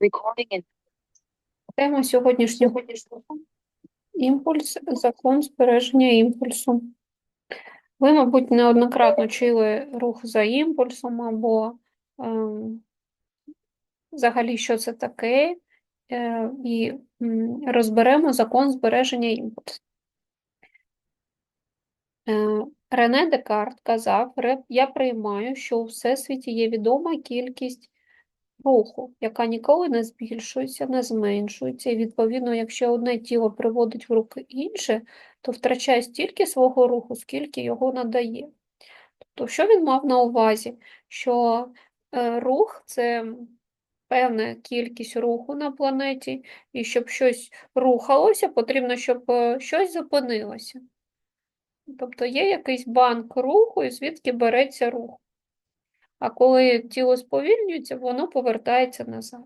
Recording Тема сьогоднішнього імпульс, закон збереження імпульсу. Ви, мабуть, неоднократно чули рух за імпульсом або ем, взагалі, що це таке, е, і розберемо закон збереження імпульсу. Е, Рене Декарт казав, я приймаю, що у Всесвіті є відома кількість руху, яка ніколи не збільшується, не зменшується, і відповідно, якщо одне тіло приводить в руки інше, то втрачає стільки свого руху, скільки його надає. Тобто, що він мав на увазі? Що е, рух це певна кількість руху на планеті, і щоб щось рухалося, потрібно, щоб е, щось зупинилося. Тобто є якийсь банк руху, і звідки береться рух. А коли тіло сповільнюється, воно повертається назад.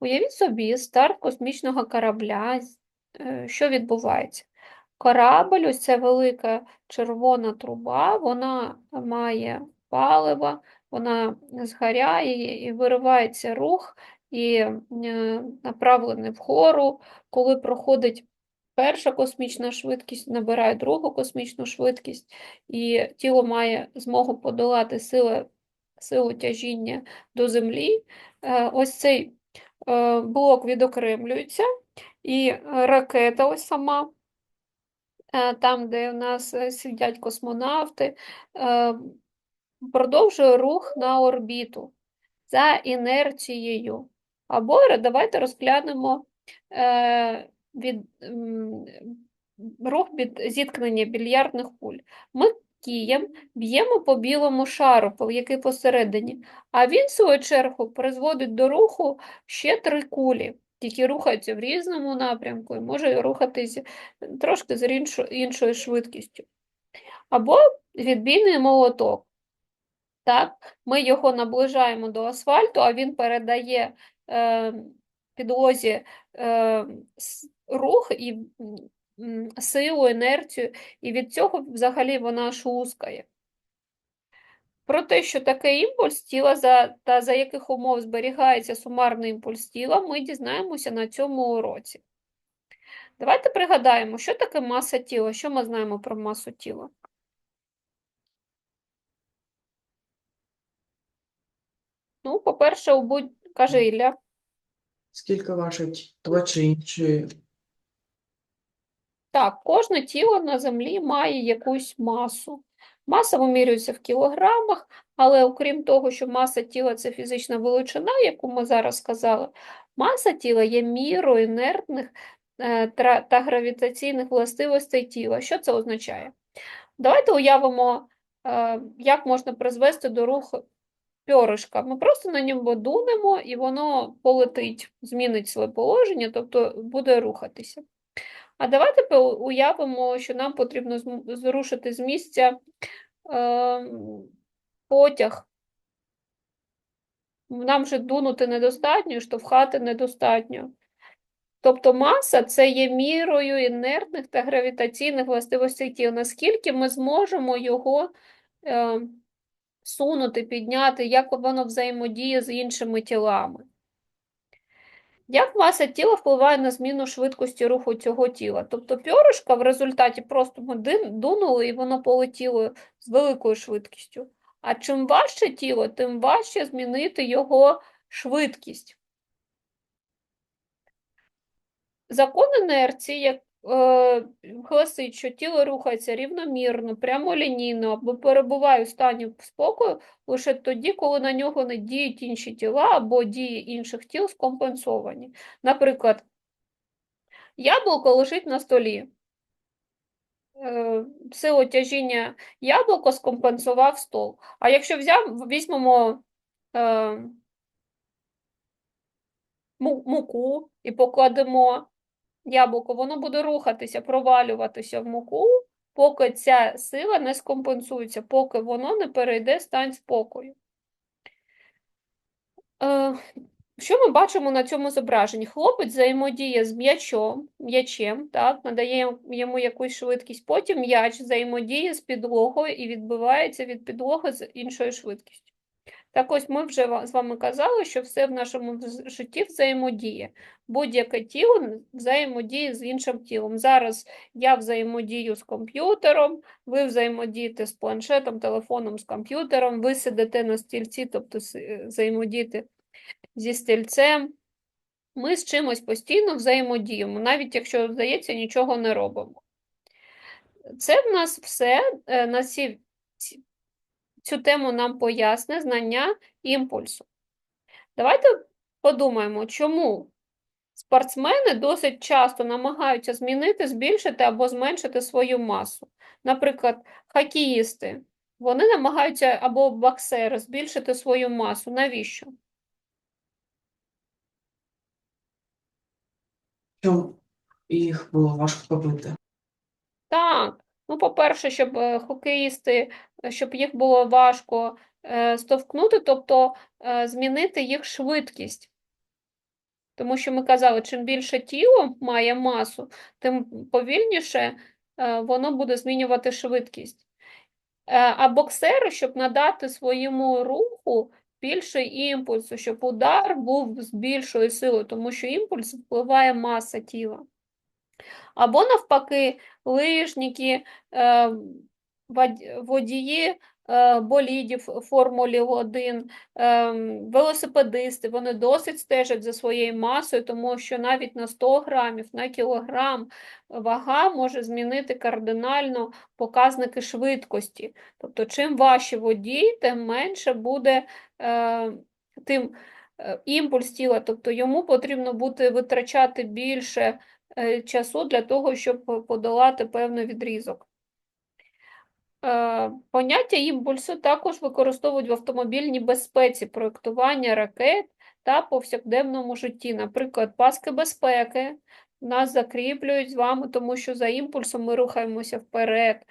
Уявіть собі старт космічного корабля. е, Що відбувається? Корабль, ось ця велика червона труба, вона має паливо, вона згоряє і виривається рух, і е, направлений вгору, коли проходить перша космічна швидкість, набирає другу космічну швидкість, і тіло має змогу подолати сили, силу тяжіння до землі. Е, Ось цей е, блок відокремлюється, і ракета ось сама, е, там, де у нас сидять космонавти, продовжує рух на орбіту за інерцією. Або давайте розглянемо від, рух від зіткнення більярдних куль. Ми кієм б'ємо по білому шару, який посередині, а він, в свою чергу, призводить до руху ще три кулі, які рухаються в різному напрямку і може рухатися трошки з іншою швидкістю. Або відбійний молоток. Так, ми його наближаємо до асфальту, а він передає е, підлозі е, рух і силу, інерцію, і від цього взагалі вона шускає. Про те, що таке імпульс тіла за, та за яких умов зберігається сумарний імпульс тіла, ми дізнаємося на цьому уроці. Давайте пригадаємо, що таке маса тіла, що ми знаємо про масу тіла. Ну, по-перше, у будь... каже Ілля. Скільки важить плачин чи Так, кожне тіло на землі має якусь масу. Маса вимірюється в кілограмах, але окрім того, що маса тіла це фізична величина, яку ми зараз сказали, маса тіла є мірою інертних е, та гравітаційних властивостей тіла. Що це означає? Давайте уявимо, е, як можна призвести до руху пьоришка. Ми просто на ньому дунемо, і воно полетить, змінить своє положення, тобто буде рухатися. А давайте уявимо, що нам потрібно зрушити з місця е, потяг. Нам же дунути недостатньо, штовхати недостатньо. Тобто маса це є мірою інертних та гравітаційних властивостей тіла. Наскільки ми зможемо його е, сунути, підняти, як воно взаємодіє з іншими тілами. Як маса тіла впливає на зміну швидкості руху цього тіла? Тобто пьоришка в результаті просто ми дунули і воно полетіло з великою швидкістю. А чим важче тіло, тим важче змінити його швидкість. Закон інерції е, гласить, що тіло рухається рівномірно, прямолінійно або перебуває у стані спокою лише тоді, коли на нього не діють інші тіла або дії інших тіл скомпенсовані. Наприклад, яблуко лежить на столі. Е, Силу тяжіння яблуко скомпенсував стол. А якщо взяв, візьмемо е, муку і покладемо яблуко, воно буде рухатися, провалюватися в муку, поки ця сила не скомпенсується, поки воно не перейде стан спокою. Е, Що ми бачимо на цьому зображенні? Хлопець взаємодіє з м'ячом, м'ячем, так, надає йому якусь швидкість, потім м'яч взаємодіє з підлогою і відбивається від підлоги з іншою швидкістю. Так ось ми вже з вами казали, що все в нашому житті взаємодіє. Будь-яке тіло взаємодіє з іншим тілом. Зараз я взаємодію з комп'ютером, ви взаємодієте з планшетом, телефоном, з комп'ютером, ви сидите на стільці, тобто е, взаємодієте зі стільцем. Ми з чимось постійно взаємодіємо, навіть якщо, здається, нічого не робимо. Це в нас все е, на ці- цю тему нам поясне знання імпульсу. Давайте подумаємо, чому спортсмени досить часто намагаються змінити, збільшити або зменшити свою масу. Наприклад, хокеїсти, вони намагаються або боксери збільшити свою масу. Навіщо? Чому їх було важко побити? Так, ну, по-перше, щоб е, хокеїсти, е, щоб їх було важко е, стовкнути, тобто змінити їх швидкість. Тому що ми казали, чим більше тіло має масу, тим повільніше воно буде змінювати швидкість. А боксери, щоб надати своєму руху більше імпульсу, щоб удар був з більшою силою, тому що імпульс впливає маса тіла. Або навпаки, лижники, е, водії е, болідів Формулі 1, е, велосипедисти, вони досить стежать за своєю масою, тому що навіть на 100 грамів, на кілограм вага може змінити кардинально показники швидкості. Тобто, чим важче водій, тим менше буде тим імпульс тіла, тобто йому потрібно буде витрачати більше часу для того, щоб подолати певний відрізок. Е, Поняття імпульсу також використовують в автомобільній безпеці, проєктування ракет та повсякденному житті. Наприклад, паски безпеки нас закріплюють з вами, тому що за імпульсом ми рухаємося вперед.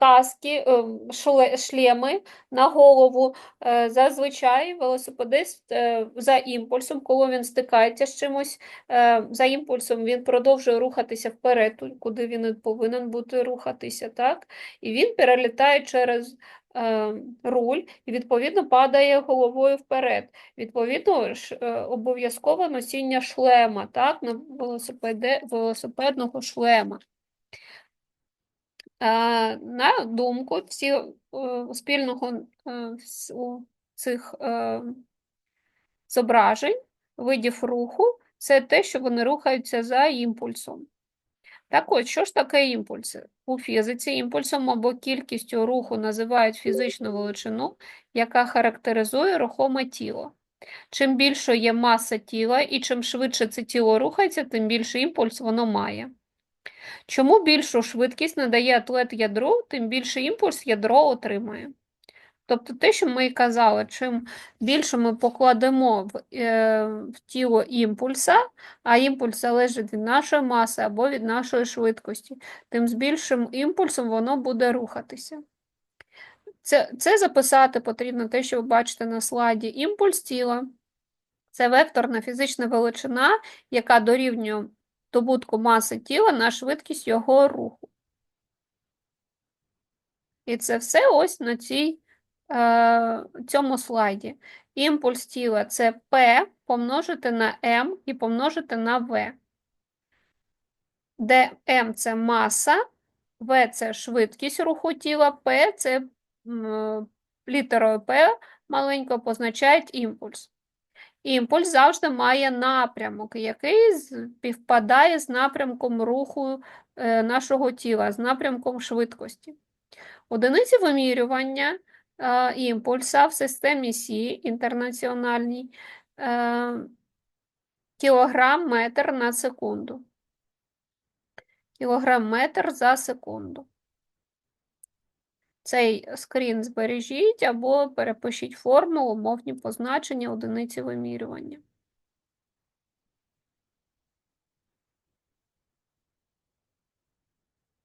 Каски, ем, шлеми на голову. Е, Зазвичай велосипедист е, за імпульсом, коли він стикається з чимось, е, за імпульсом він продовжує рухатися вперед, куди він повинен бути рухатися, так? І він перелітає через е, руль і, відповідно, падає головою вперед. Відповідно, е, обов'язково носіння шлема, так? На велосипеде, велосипедного шлема. Е, На думку всі е, спільного е, у цих зображень, видів руху, це те, що вони рухаються за імпульсом. Так от, що ж таке імпульси? У фізиці імпульсом або кількістю руху називають фізичну величину, яка характеризує рухоме тіло. Чим більше є маса тіла і чим швидше це тіло рухається, тим більше імпульс воно має. Чому більшу швидкість надає атлет ядру, тим більше імпульс ядро отримує. Тобто те, що ми і казали, чим більше ми покладемо в, е, в тіло імпульса, а імпульс залежить від нашої маси або від нашої швидкості, тим з більшим імпульсом воно буде рухатися. Це, це записати потрібно те, що ви бачите на слайді. Імпульс тіла це векторна фізична величина, яка дорівнює добутку маси тіла на швидкість його руху. І це все ось на цій, е, цьому слайді. Імпульс тіла це P помножити на M і помножити на V, де M – це маса, V – це швидкість руху тіла, P – це м, літерою P маленько позначають імпульс. Імпульс завжди має напрямок, який співпадає з напрямком руху е, нашого тіла, з напрямком швидкості. Одиниці вимірювання е, імпульса в системі Сі інтернаціональній е, кілограм метр на секунду. Кілограм метр за секунду. Цей скрін збережіть або перепишіть формулу, мовні позначення одиниці вимірювання.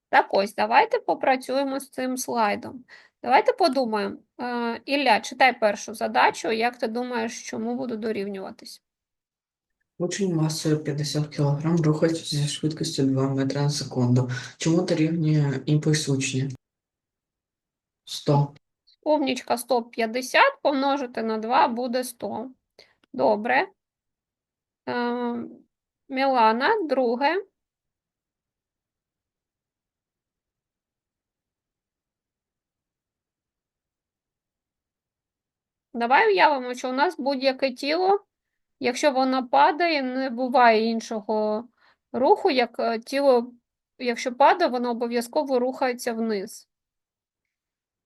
Так ось, давайте попрацюємо з цим слайдом. Давайте подумаємо. Е, Ілля, читай першу задачу. Як ти думаєш, чому буду дорівнюватись? Учень масою 50 кг рухається зі швидкістю 2 метри на секунду. Чому дорівнює імпульс учня? 100. Умнічка 150 помножити на 2 буде 100. Добре. Е, Мілана, друге. Давай уявимо, що у нас будь-яке тіло, якщо воно падає, не буває іншого руху, як е, тіло, якщо падає, воно обов'язково рухається вниз.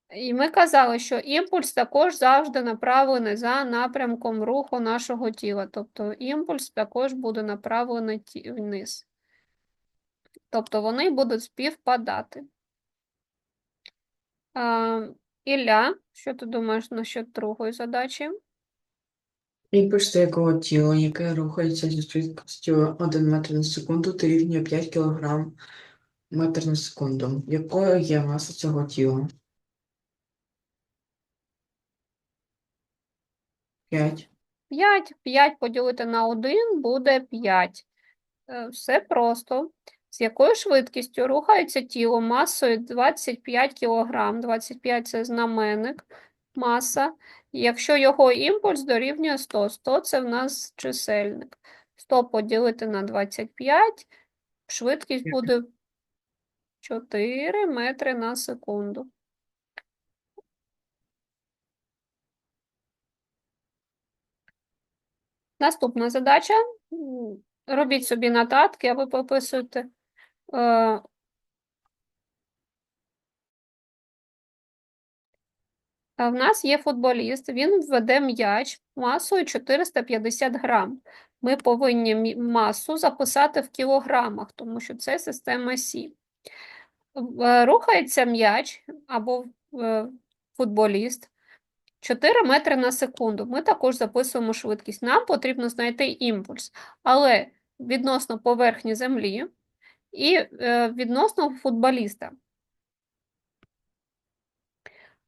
І ми казали, що імпульс також завжди направлений за напрямком руху нашого тіла. Тобто імпульс також буде направлений вниз. Тобто вони будуть співпадати. А, Ілля, що ти думаєш насчет другої задачі? Імпульс якого тіла, яке рухається зі швидкістю 1 метр на секунду, дорівнює 5 кг метр на секунду. Якою є маса цього тіла? 5. 5. 5 поділити на 1 буде 5. Е, Все просто. З якою швидкістю рухається тіло масою 25 кг. 25 – це знаменник, маса. Якщо його імпульс дорівнює 100. 100 – це в нас чисельник. 100 поділити на 25, швидкість буде 4 метри на секунду. Наступна задача. Робіть собі нотатки, а ви пописуєте. Е, в нас є футболіст, він введе м'яч масою 450 грам. Ми повинні масу записати в кілограмах, тому що це система Сі. Е, Рухається м'яч або е, футболіст 4 метри на секунду. Ми також записуємо швидкість. Нам потрібно знайти імпульс, але відносно поверхні землі і е, відносно футболіста.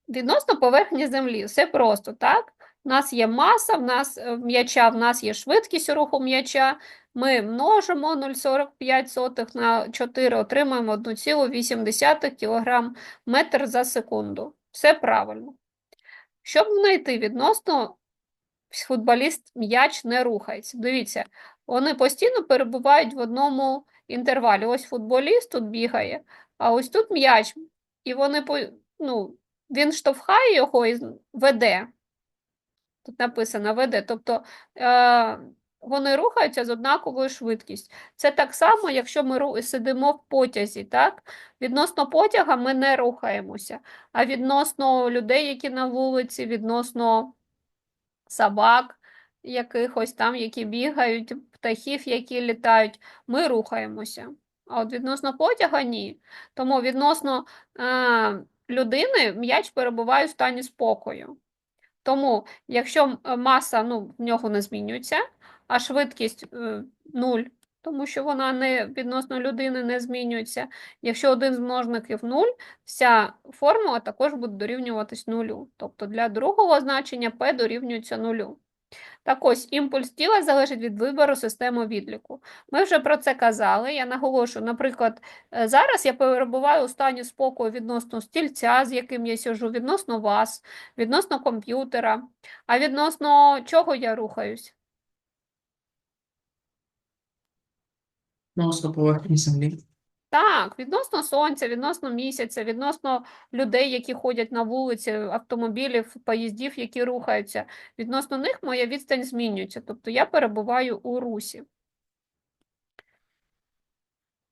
Відносно поверхні землі, все просто, так? У нас є маса, в нас е, м'яча, в нас є швидкість руху м'яча. Ми множимо 0,45 на 4, отримаємо 1,8 кг метр за секунду. Все правильно. Щоб знайти відносно футболіст м'яч не рухається. Дивіться, вони постійно перебувають в одному інтервалі. Ось футболіст тут бігає, а ось тут м'яч. І вони ну, він штовхає його і веде. Тут написано веде. Тобто е, вони рухаються з однаковою швидкістю. Це так само, якщо ми сидимо в потязі, так? Відносно потяга ми не рухаємося, а відносно людей, які на вулиці, відносно собак якихось там, які бігають, птахів, які літають, ми рухаємося. А от відносно потяга ні. Тому відносно е, людини м'яч перебуває в стані спокою. Тому, якщо е, маса ну, в нього не змінюється, а швидкість е, 0, тому що вона не відносно людини не змінюється. Якщо один з множників 0, вся формула також буде дорівнюватись нулю. Тобто для другого значення p дорівнюється нулю. Так ось, імпульс тіла залежить від вибору системи відліку. Ми вже про це казали. Я наголошую, наприклад, е, зараз я перебуваю у стані спокою відносно стільця, з яким я сижу, відносно вас, відносно комп'ютера. А відносно чого я рухаюсь? Відносно поверхні землі. Так, відносно сонця, відносно місяця, відносно людей, які ходять на вулиці, автомобілів, поїздів, які рухаються. Відносно них моя відстань змінюється. Тобто я перебуваю у русі.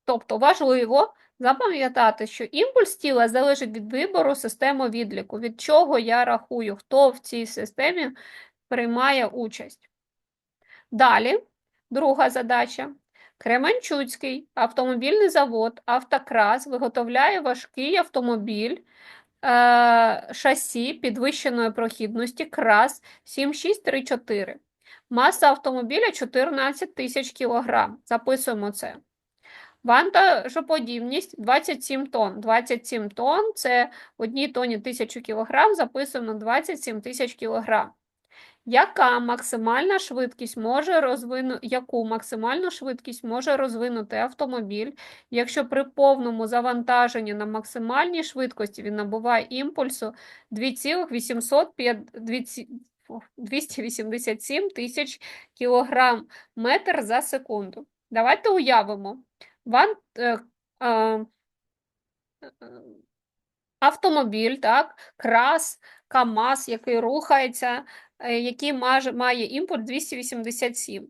Тобто важливо запам'ятати, що імпульс тіла залежить від вибору системи відліку, від чого я рахую, хто в цій системі приймає участь. Далі, друга задача. Кременчуцький автомобільний завод «Автокрас» виготовляє важкий автомобіль е, шасі підвищеної прохідності КРАС 7634. Маса автомобіля 14 тисяч кілограм. Записуємо це. Вантажоподібність 27 тонн. 27 тонн – це в одній тоні 1000 кілограм, записуємо 27 тисяч кілограм. Яка максимальна швидкість може розвину... Яку максимальну швидкість може розвинути автомобіль, якщо при повному завантаженні на максимальній швидкості він набуває імпульсу 2,805... 287 тисяч кілограм метр за секунду. Давайте уявимо. Ван... е, е, автомобіль, так, крас, КАМАЗ, який рухається, який має імпульс 287.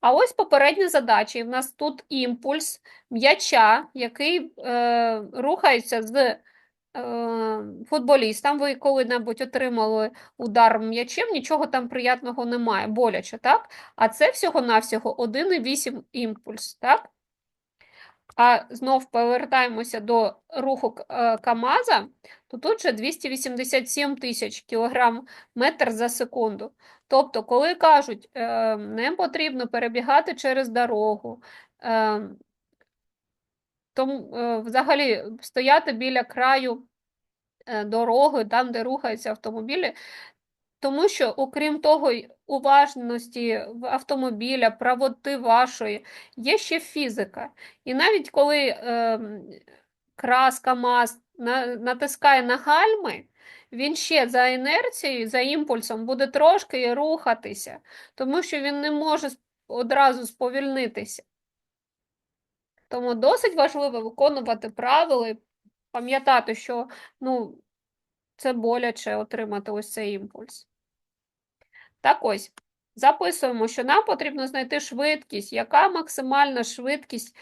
А ось попередня задача, і в нас тут імпульс м'яча, який е, рухається з е, футболістом. Ви коли-небудь отримали удар м'ячем, нічого там приятного немає, боляче, так? А це всього-навсього 1,8 імпульс, так? А знов повертаємося до руху е, КАМАЗа, то тут же 287 тисяч кілограм метр за секунду. Тобто, коли кажуть, не потрібно перебігати через дорогу, е, тому е, взагалі стояти біля краю дороги, там, де рухаються автомобілі, тому що, окрім того, уважності автомобіля, правоти вашої, є ще фізика. І навіть коли ем, крас КАМАЗ на, натискає на гальми, він ще за інерцією, за імпульсом буде трошки рухатися, тому що він не може одразу сповільнитися. Тому досить важливо виконувати правила пам'ятати, що ну, це боляче отримати ось цей імпульс. Так ось, записуємо, що нам потрібно знайти швидкість, яка максимальна швидкість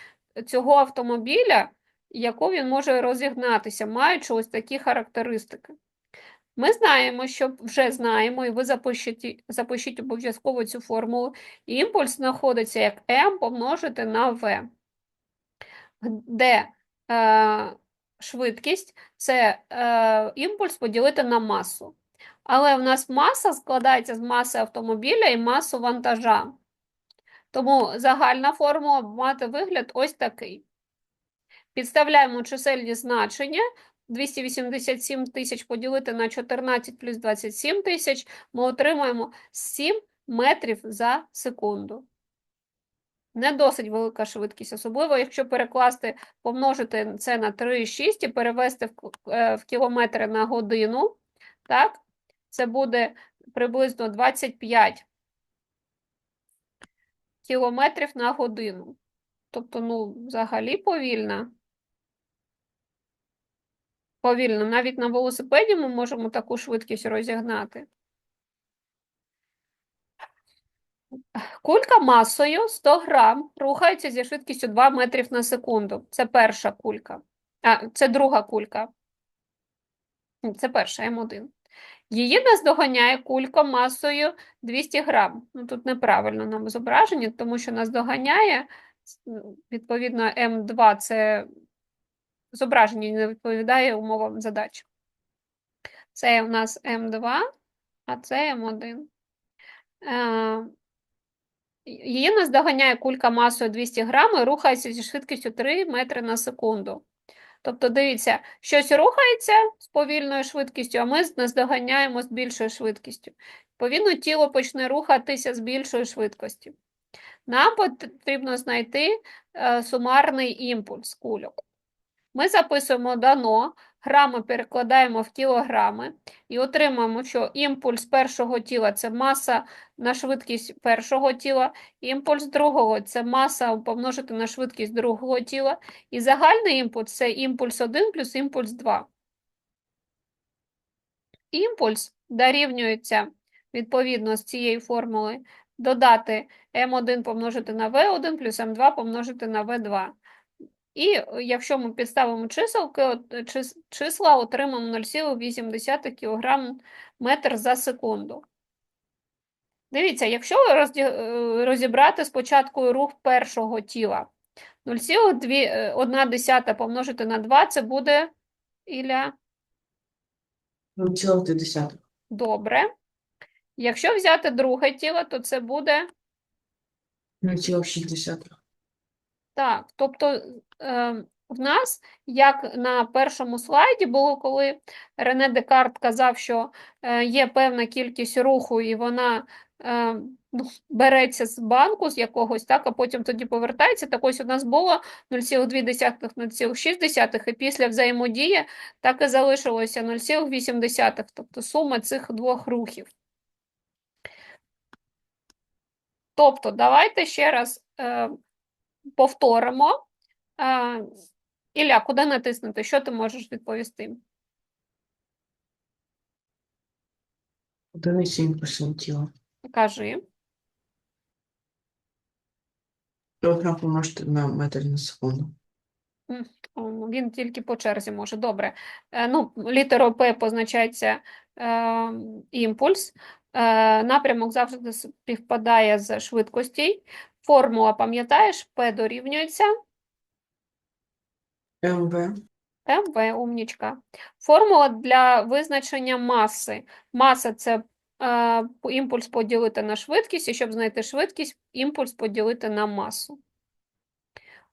цього автомобіля, яку він може розігнатися, маючи ось такі характеристики. Ми знаємо, що вже знаємо, і ви запишіть, запишіть обов'язково цю формулу. Імпульс знаходиться як m помножити на v, де е, швидкість це е, імпульс поділити на масу. Але в нас маса складається з маси автомобіля і маси вантажа. Тому загальна формула мати вигляд ось такий. Підставляємо чисельні значення. 287 тисяч поділити на 14 плюс 27 тисяч, ми отримаємо 7 метрів за секунду. Не досить велика швидкість, особливо якщо перекласти, помножити це на 3,6 і перевести е, в кілометри на годину, так? Це буде приблизно 25 кілометрів на годину. Тобто, ну, взагалі повільно. Повільно. Навіть на велосипеді ми можемо таку швидкість розігнати. Кулька масою 100 грам рухається зі швидкістю 2 метрів на секунду. Це перша кулька. А, це друга кулька. Це перша М1. Її наздоганяє кулька масою 200 грам. Ну, тут неправильно нам зображення, тому що наздоганяє, ну, відповідно, М2 це зображення не відповідає умовам задачі. Це у нас М2, а це М1. Е, Її наздоганяє кулька масою 200 грам і рухається зі швидкістю 3 метри на секунду. Тобто, дивіться, щось рухається з повільною швидкістю, а ми наздоганяємо з більшою швидкістю. Відповідно, тіло почне рухатися з більшою швидкістю. Нам потрібно знайти е, сумарний імпульс кульок. Ми записуємо дано, грами перекладаємо в кілограми і отримаємо, що імпульс першого тіла це маса на швидкість першого тіла, імпульс другого це маса помножити на швидкість другого тіла, і загальний імпульс це імпульс 1 плюс імпульс 2. Імпульс дорівнюється відповідно з цієї формули додати М1 помножити на В1 плюс М2 помножити на В2. І е, якщо ми підставимо чиселки, е, чис- числа отримаємо 0,8 кг метр за секунду. Дивіться, якщо е, розібрати спочатку рух першого тіла, 0,1 помножити на 2 це буде, Ілля, 0,2. добре. Якщо взяти друге тіло, то це буде 0,6. Так, тобто е, в нас, як на першому слайді було, коли Рене Декарт казав, що е, є певна кількість руху, і вона е, ну, береться з банку з якогось, так, а потім тоді повертається. Так ось у нас було 0,2, 0,6, і після взаємодії так і залишилося 0,8, тобто сума цих двох рухів. Тобто, давайте ще раз повторимо. Е, Ілля, куди натиснути? Що ти можеш відповісти? 1,7% тіла. Кажи. Кілограм помножити на метр на секунду. Він тільки по черзі може. Добре. Е, Ну, літерою П позначається е, імпульс. Е, напрямок завжди співпадає з швидкостю. Формула, пам'ятаєш, П дорівнюється МВ МВ, умнічка. Формула для визначення маси. Маса – це е, імпульс поділити на швидкість, і щоб знайти швидкість, імпульс поділити на масу.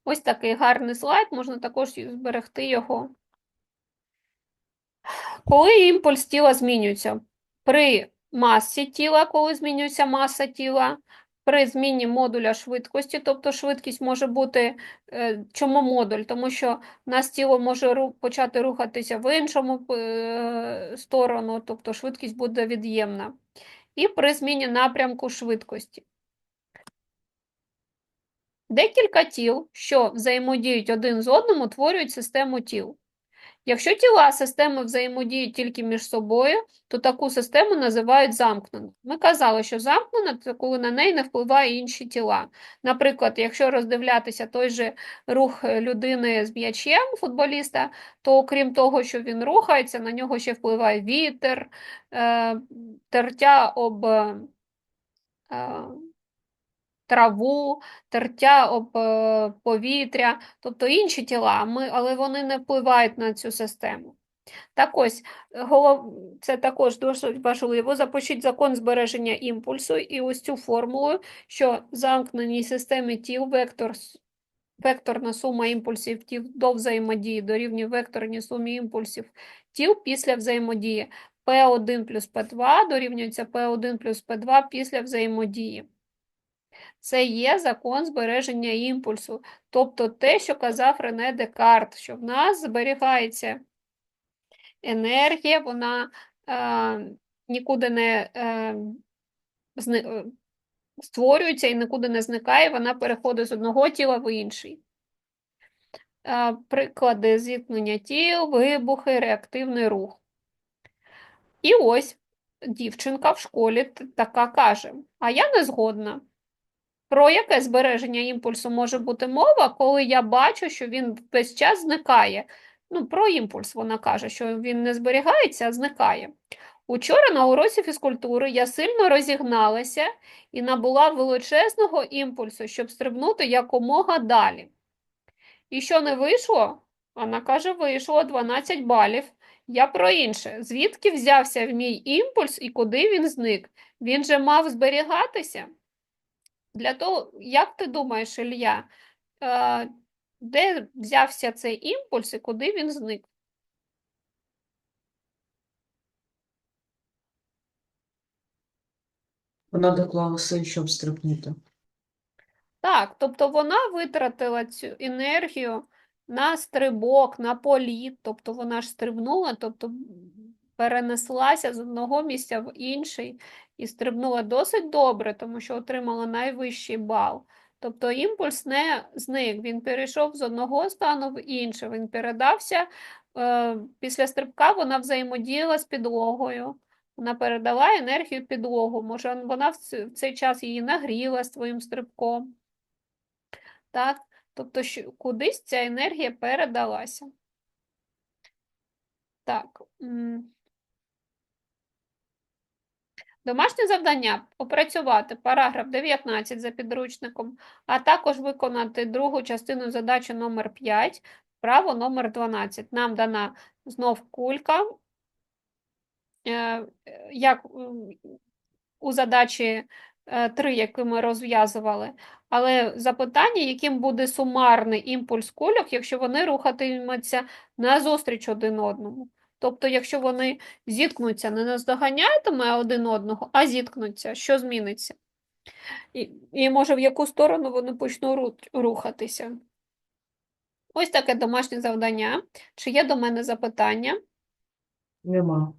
Ось такий гарний слайд, можна також зберегти його. Коли імпульс тіла змінюється? При масі тіла, коли змінюється маса тіла, при зміні модуля швидкості, тобто швидкість може бути, е, чому модуль? Тому що в нас тіло може почати рухатися в іншому е, сторону, тобто швидкість буде від'ємна. І при зміні напрямку швидкості. Декілька тіл, що взаємодіють один з одним, утворюють систему тіл. Якщо тіла системи взаємодіють тільки між собою, то таку систему називають замкненою. Ми казали, що замкнена – це коли на неї не впливають інші тіла. Наприклад, якщо роздивлятися той же рух е, людини з м'ячем, футболіста, то окрім того, що він рухається, на нього ще впливає вітер, е, тертя об е, траву, тертя об е, повітря, тобто інші тіла, але вони не впливають на цю систему. Так ось, голов... це також дуже важливо. Запишіть закон збереження імпульсу і ось цю формулу, що в замкненій системі тіл вектор, векторна сума імпульсів тіл до взаємодії дорівнює векторній сумі імпульсів тіл після взаємодії. P1 плюс P2 дорівнюється P1 плюс P2 після взаємодії. Це є закон збереження імпульсу, тобто те, що казав Рене Декарт, що в нас зберігається енергія, вона е, нікуди не е, зни, е, створюється і нікуди не зникає, вона переходить з одного тіла в інший. Е, приклади зіткнення тіл, вибухи, реактивний рух. І ось дівчинка в школі така каже: А я не згодна. Про яке збереження імпульсу може бути мова, коли я бачу, що він весь час зникає? Ну, про імпульс вона каже, що він не зберігається, а зникає. Учора на уроці фізкультури я сильно розігналася і набула величезного імпульсу, щоб стрибнути якомога далі. І що не вийшло? Вона каже, вийшло 12 балів. Я про інше. Звідки взявся в мій імпульс і куди він зник? Він же мав зберігатися. Для того, як ти думаєш, Ілля, е, де взявся цей імпульс і куди він зник? Вона доклала сил, щоб стрибнути. Так, тобто вона витратила цю енергію на стрибок, на політ, тобто вона ж стрибнула, тобто перенеслася з одного місця в інший і стрибнула досить добре, тому що отримала найвищий бал. Тобто імпульс не зник, він перейшов з одного стану в інший, він передався. Е, після стрибка вона взаємодіяла з підлогою. Вона передала енергію підлогу. Може, вона в цей час її нагріла своїм стрибком. Так? Тобто, кудись ця енергія передалася. Так. Домашнє завдання опрацювати параграф 19 за підручником, а також виконати другу частину задачі номер 5, вправо номер 12. Нам дана знов кулька. Е, е, Як у задачі е, три, які ми розв'язували. Але запитання, яким буде сумарний імпульс кульок, якщо вони рухатимуться назустріч один одному. Тобто, якщо вони зіткнуться, не наздоганятиме один одного, а зіткнуться, що зміниться? І, і може, в яку сторону вони почнуть рухатися? Ось таке домашнє завдання. Чи є до мене запитання? Нема.